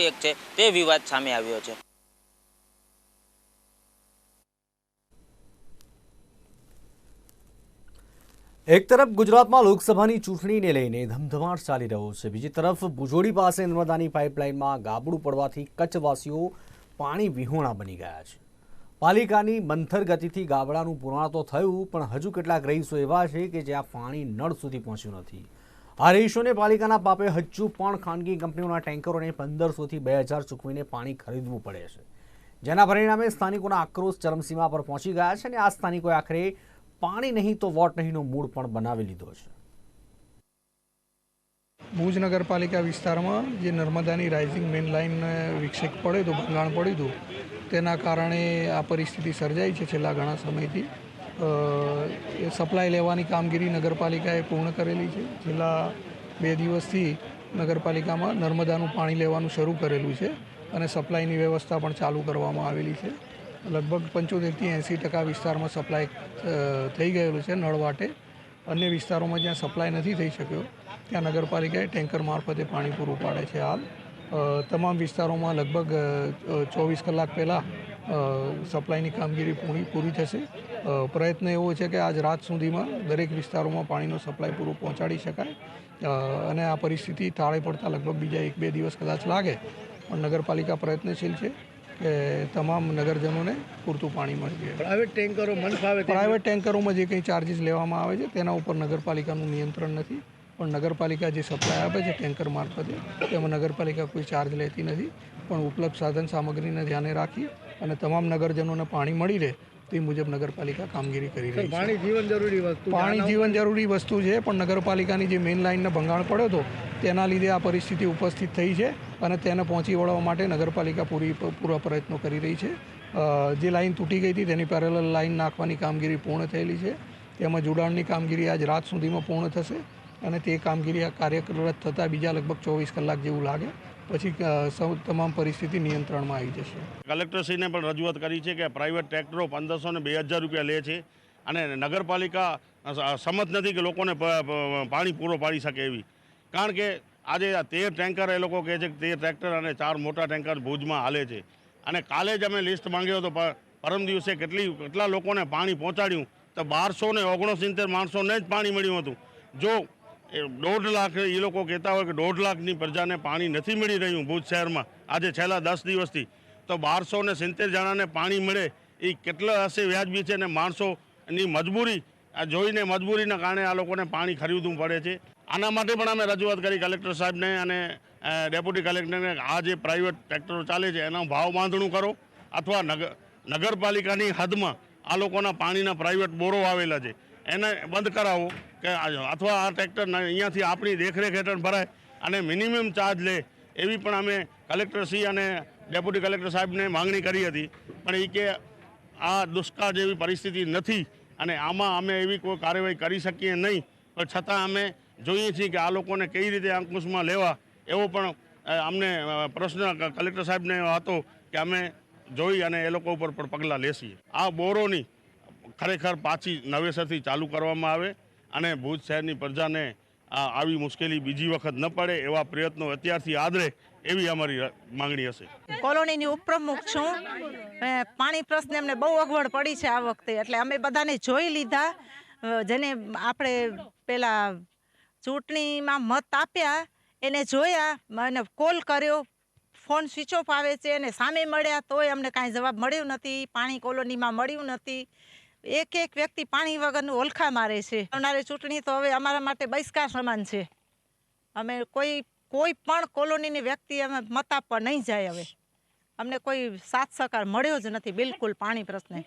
એક છે, તે વિવાદ સામે આવ્યો છે. એક તરફ ગુજરાતમાં લોકસભાની ચૂંટણીને લઈને ધમધમાટ ચાલી રહ્યો છે. બીજી તરફ ભુજોડી પાસે નર્મદાની પાઇપલાઇનમાં ગાબડું પડવાથી કચ્છવાસીઓ પાણી વિહોણા બની ગયા છે. પાલિકાની મંથર ગતિથી ગાબડાનું પુરાણ તો થયું, પણ હજુ કેટલાક રહીશો એવા છે કે જ્યાં પાણી નળ સુધી પહોંચ્યું નથી. આ રહીશોને પાલિકાના પાપે હજુ પણ ખાનગી કંપનીઓના ટેન્કરોને પંદરસોથી બે હજાર ચૂકવીને પાણી ખરીદવું પડે છે. જેના પરિણામે સ્થાનિકોના આક્રોશ ચરમસીમા પર પહોંચી ગયા છે અને આ સ્થાનિકોએ આખરે પાણી નહીં તો વોટ નહીંનો મૂળ પણ બનાવી લીધો છે. ભુજ નગરપાલિકા વિસ્તારમાં જે નર્મદાની રાઇઝિંગ મેઇન લાઈન વિક્ષેપ પડ્યો હતો, ભંગાણ પડ્યું હતું, તેના કારણે આ પરિસ્થિતિ સર્જાઈ છે છેલ્લા ઘણા સમયથી. સપ્લાય લેવાની કામગીરી નગરપાલિકાએ પૂર્ણ કરેલી છે. છેલ્લા બે દિવસથી નગરપાલિકામાં નર્મદાનું પાણી લેવાનું શરૂ કરેલું છે અને સપ્લાયની વ્યવસ્થા પણ ચાલુ કરવામાં આવેલી છે. લગભગ પંચોતેરથી એંસી ટકા વિસ્તારમાં સપ્લાય થઈ ગયેલું છે નળવાટે અન્ય વિસ્તારોમાં જ્યાં સપ્લાય નથી થઈ શક્યો, ત્યાં નગરપાલિકાએ ટેન્કર મારફતે પાણી પૂરું પાડે છે હાલ. તમામ વિસ્તારોમાં લગભગ ચોવીસ કલાક પહેલાં સપ્લાયની કામગીરી પૂરી પૂરી થશે. પ્રયત્ન એવો છે કે આજ રાત સુધીમાં દરેક વિસ્તારોમાં પાણીનો સપ્લાય પૂરો પહોંચાડી શકાય. અને આ પરિસ્થિતિ તાળે પડતા લગભગ બીજા એક બે દિવસ કદાચ લાગે. પણ નગરપાલિકા પ્રયત્નશીલ છે કે તમામ નગરજનોને પૂરતું પાણી મળી જાય પ્રાઇવેટ ટેન્કરો મન ફાવે પ્રાઇવેટ ટેન્કરોમાં જે કંઈ ચાર્જિસ લેવામાં આવે છે તેના ઉપર નગરપાલિકાનું નિયંત્રણ નથી. પણ નગરપાલિકા જે સપ્લાય આપે છે ટેન્કર મારફતે તેમાં નગરપાલિકા કોઈ ચાર્જ લેતી નથી. પણ ઉપલબ્ધ સાધન સામગ્રીને ધ્યાને રાખી અને તમામ નગરજનોને પાણી મળી રહે તે મુજબ નગરપાલિકા કામગીરી કરી રહી છે. પાણી જીવન જરૂરી વસ્તુ પાણી જીવન જરૂરી વસ્તુ છે પણ નગરપાલિકાની જે મેઇન લાઇનને ભંગાણ પડ્યો હતો તેના લીધે આ પરિસ્થિતિ ઉપસ્થિત થઈ છે અને તેને પહોંચી વળવા માટે નગરપાલિકા પૂરી પૂરા પ્રયત્નો કરી રહી છે. જે લાઇન તૂટી ગઈ હતી તેની પેરેલલ લાઇન નાખવાની કામગીરી પૂર્ણ થયેલી છે. તેમાં જોડાણની કામગીરી આજ રાત સુધીમાં પૂર્ણ થશે. અને તે કામગીરી આ કાર્યરત થતાં બીજા લગભગ ચોવીસ કલાક જેવું લાગે. પછી સૌ, તમામ પરિસ્થિતિ નિયંત્રણમાં આવી જશે. કલેક્ટરશ્રીને પણ રજૂઆત કરી છે કે પ્રાઇવેટ ટ્રેક્ટરો પંદરસો ને બે હજાર રૂપિયા લે છે અને નગરપાલિકા સમજ નથી કે લોકોને પાણી પૂરો પાડી શકે એવી. કારણ કે આજે આ તેર ટેન્કર એ લોકો કહે છે કે તેર ટ્રેક્ટર અને ચાર મોટા ટેન્કર ભુજમાં હાલે છે. અને કાલે જ અમે લિસ્ટ માંગ્યો હતો પરમ દિવસે કેટલી, કેટલા લોકોને પાણી પહોંચાડ્યું તો બારસો ને ઓગણસિત્તેર માણસોને જ પાણી મળ્યું હતું. જો એ દોઢ લાખ એ લોકો કહેતા હોય કે દોઢ લાખની પ્રજાને પાણી નથી મળી રહ્યું ભુજ શહેરમાં. આજે છેલ્લા દસ દિવસથી તો બારસો ને સિત્તેર જણાને પાણી મળે એ કેટલા હશે વ્યાજબી છે અને માણસોની મજબૂરી, આ જોઈને મજબૂરીના કારણે આ લોકોને પાણી ખરીદવું પડે છે. આના માટે પણ અમે રજૂઆત કરી કલેક્ટર સાહેબને અને ડેપ્યુટી કલેક્ટરને આ જે પ્રાઇવેટ ટ્રેક્ટરો ચાલે છે એનો ભાવ બાંધણું કરો અથવા નગર નગરપાલિકાની હદમાં આ લોકોના પાણીના પ્રાઇવેટ બોરો આવેલા છે. એને બંધ કરાવો કે અથવા આ ટ્રેક્ટર અહીંયાથી આપણી દેખરેખ હેઠળ ભરાય અને મિનિમમ ચાર્જ લે એવી પણ અમે કલેક્ટરશ્રી અને ડેપ્યુટી કલેક્ટર સાહેબને માંગણી કરી હતી. પણ એ કે આ દુષ્કાળ જેવી પરિસ્થિતિ નથી અને આમાં અમે એવી કોઈ કાર્યવાહી કરી શકીએ નહીં. પણ છતાં અમે જોઈએ છીએ કે આ લોકોને કઈ રીતે અંકુશમાં લેવા એવો પણ અમને પ્રશ્ન કલેક્ટર સાહેબને હતો કે અમે જોઈ અને એ લોકો ઉપર પણ પગલાં લેશીએ. આ બોરોની ખરેખર પાછી નવેસરથી ચાલુ કરવામાં આવે અને ભુજ શહેરની પ્રજાને આવી મુશ્કેલી બીજી વખત ન પડે એવા પ્રયત્નો અત્યારથી આદરે એવી અમારી માંગણી હશે. કોલોનીની ઉપપ્રમુખ છું. પાણી પ્રશ્ને અમને બહુ અગવડ પડી છે આ વખતે. એટલે અમે બધાને જોઈ લીધા. જેને આપણે પેલા ચૂંટણીમાં મત આપ્યા, એને જોયા, મને કોલ કર્યો. ફોન સ્વિચ ઓફ આવે છે અને સામે મળ્યા તોય અમને કાંઈ જવાબ મળ્યો નથી. પાણી કોલોનીમાં મળ્યું નથી. એક એક વ્યક્તિ પાણી વગરનું ઓલખા મારે છે. આવનારી ચૂંટણી તો હવે અમારા માટે બહિષ્કાર સમાન છે. અમે કોઈ કોઈ પણ કોલોનીની વ્યક્તિ અમે મત આપવા નહીં જાય હવે. અમને કોઈ સાથ સહકાર મળ્યો જ નથી બિલકુલ પાણી પ્રશ્ને.